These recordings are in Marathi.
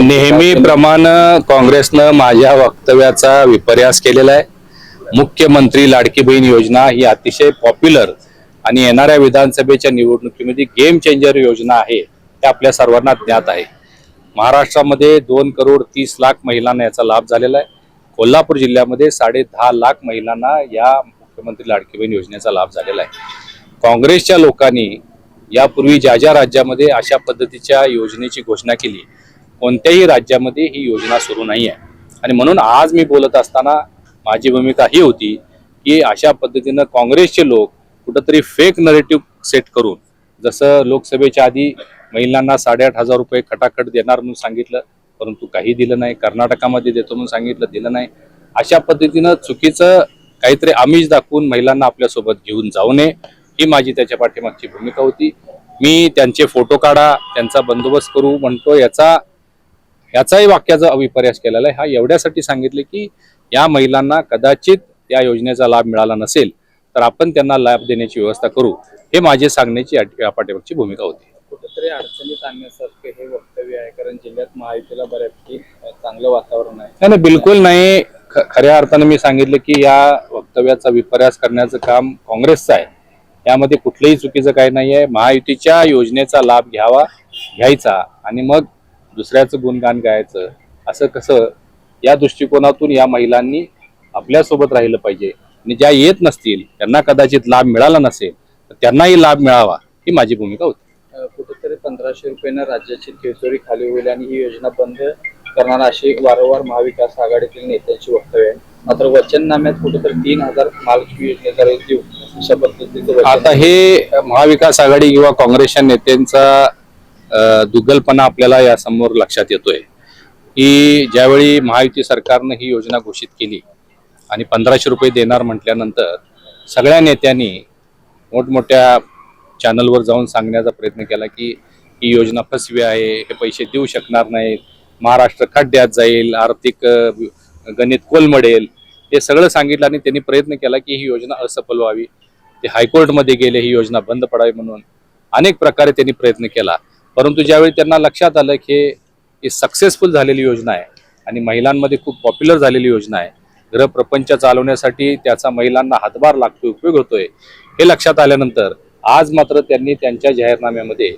नेहमीप्रमाणे काँग्रेसनं माझ्या वक्तव्याचा विपर्यास केलेला आहे. मुख्यमंत्री लाडकी बहीण योजना ही अतिशय पॉप्युलर आणि येणाऱ्या विधानसभेच्या निवडणुकीमध्ये गेम चेंजर योजना आहे हे आपल्या सर्वांना ज्ञात आहे. महाराष्ट्रामध्ये दोन करोड तीस लाख महिलांना याचा लाभ झालेला आहे. कोल्हापूर जिल्ह्यामध्ये साडे दहा लाख महिलांना या मुख्यमंत्री लाडकी बहीण योजनेचा लाभ झालेला आहे. काँग्रेसच्या लोकांनी यापूर्वी ज्या ज्या राज्यामध्ये अशा पद्धतीच्या योजनेची घोषणा केली कोणत्याही राज्यामध्ये ही योजना सुरू नाही आहे आणि म्हणून आज मी बोलत असताना माझी भूमिका ही होती की अशा पद्धतीनं काँग्रेसचे लोक कुठंतरी फेक नरेटिव्ह सेट करून जसं लोकसभेच्या आधी महिलांना साडेआठ हजार रुपये खटाखट देणार म्हणून सांगितलं परंतु काही दिलं नाही कर्नाटकामध्ये देतो म्हणून सांगितलं दिलं नाही. अशा पद्धतीनं चुकीचं काहीतरी आमिष दाखवून महिलांना आपल्यासोबत घेऊन जाऊ नये ही माझी त्याच्या पाठीमागची भूमिका होती. मी त्यांचे फोटो काढा त्यांचा बंदोबस्त करू म्हणतो याचा ह्याचाही वाक्याचा अविपर्यास केलेला आहे. हा एवढ्यासाठी सांगितले की या महिलांना कदाचित या योजनेचा लाभ मिळाला नसेल तर आपण त्यांना लाभ देण्याची व्यवस्था करू. हे माझे सांगण्याची या- पाठीमागची भूमिका होती. कुठेतरी अडचणीत आणण्यासारखं हे वक्तव्य आहे कारण जिल्ह्यात महायुतीला बऱ्यापैकी चांगलं वातावरण आहे. नाही नाही, बिलकुल नाही. खऱ्या अर्थानं मी सांगितलं की या वक्तव्याचा विपर्यास करण्याचं काम काँग्रेसचं आहे. यामध्ये कुठलंही चुकीचं काही नाही आहे महायुतीच्या योजनेचा लाभ घ्यावा घ्यायचा. आणि मग दुसऱ्याचं गुणगान गायचं असं कसं या दृष्टिकोनातून या महिलांनी आपल्यासोबत राहिलं पाहिजे. आणि ज्या येत नसतील त्यांना कदाचित लाभ मिळाला नसेल तर त्यांनाही लाभ मिळावा ही माझी भूमिका होती. कुठेतरी पंधराशे रुपयानं राज्याची तिजोरी खाली होईल आणि ही योजना बंद करणार अशी वारंवार महाविकास आघाडीतील नेत्यांची वक्तव्य आहे. मात्र वचननाम्यात कुठेतरी तीन हजार महालक्ष्मी योजनेचा रेट देऊ अशा पद्धतीचं आता हे महाविकास आघाडी किंवा काँग्रेसच्या नेत्यांचा दुर्गलपणा दुग्गलपणा आपल्याला यासमोर लक्षात येतोय. की ज्यावेळी महायुती सरकारनं ही योजना घोषित केली आणि पंधराशे रुपये देणार म्हटल्यानंतर सगळ्या नेत्यांनी मोठमोठ्या चॅनलवर जाऊन सांगण्याचा प्रयत्न केला की ही योजना फसवी आहे हे पैसे देऊ शकणार नाहीत महाराष्ट्र खड्ड्यात जाईल आर्थिक गणित कोलमडेल हे सगळं सांगितलं आणि त्यांनी प्रयत्न केला की ही योजना असफल व्हावी. ते हायकोर्टमध्ये गेले ही योजना बंद पडावी म्हणून अनेक प्रकारे त्यांनी प्रयत्न केला. परंतु ज्यावेळी त्यांना लक्षात आलं की ही सक्सेसफुल झालेली योजना आहे आणि महिलांमध्ये खूप पॉप्युलर झालेली योजना आहे गृहप्रपंच चालवण्यासाठी त्याचा महिलांना हातभार लागतोय उपयोग होतोय हे लक्षात आल्यानंतर आज मात्र त्यांनी त्यांच्या जाहीरनाम्यामध्ये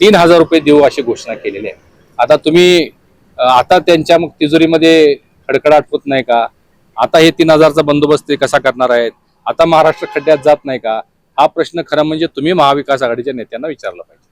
तीन हजार रुपये देऊ अशी घोषणा केलेली आहे. आता तुम्ही आता त्यांच्या मग तिजोरीमध्ये खडखडाट होत नाही का? आता हे तीन हजारचा बंदोबस्त ते कसा करणार आहेत? आता महाराष्ट्र खड्ड्यात जात नाही का? हा प्रश्न खरं म्हणजे तुम्ही महाविकास आघाडीच्या नेत्यांना विचारला पाहिजे.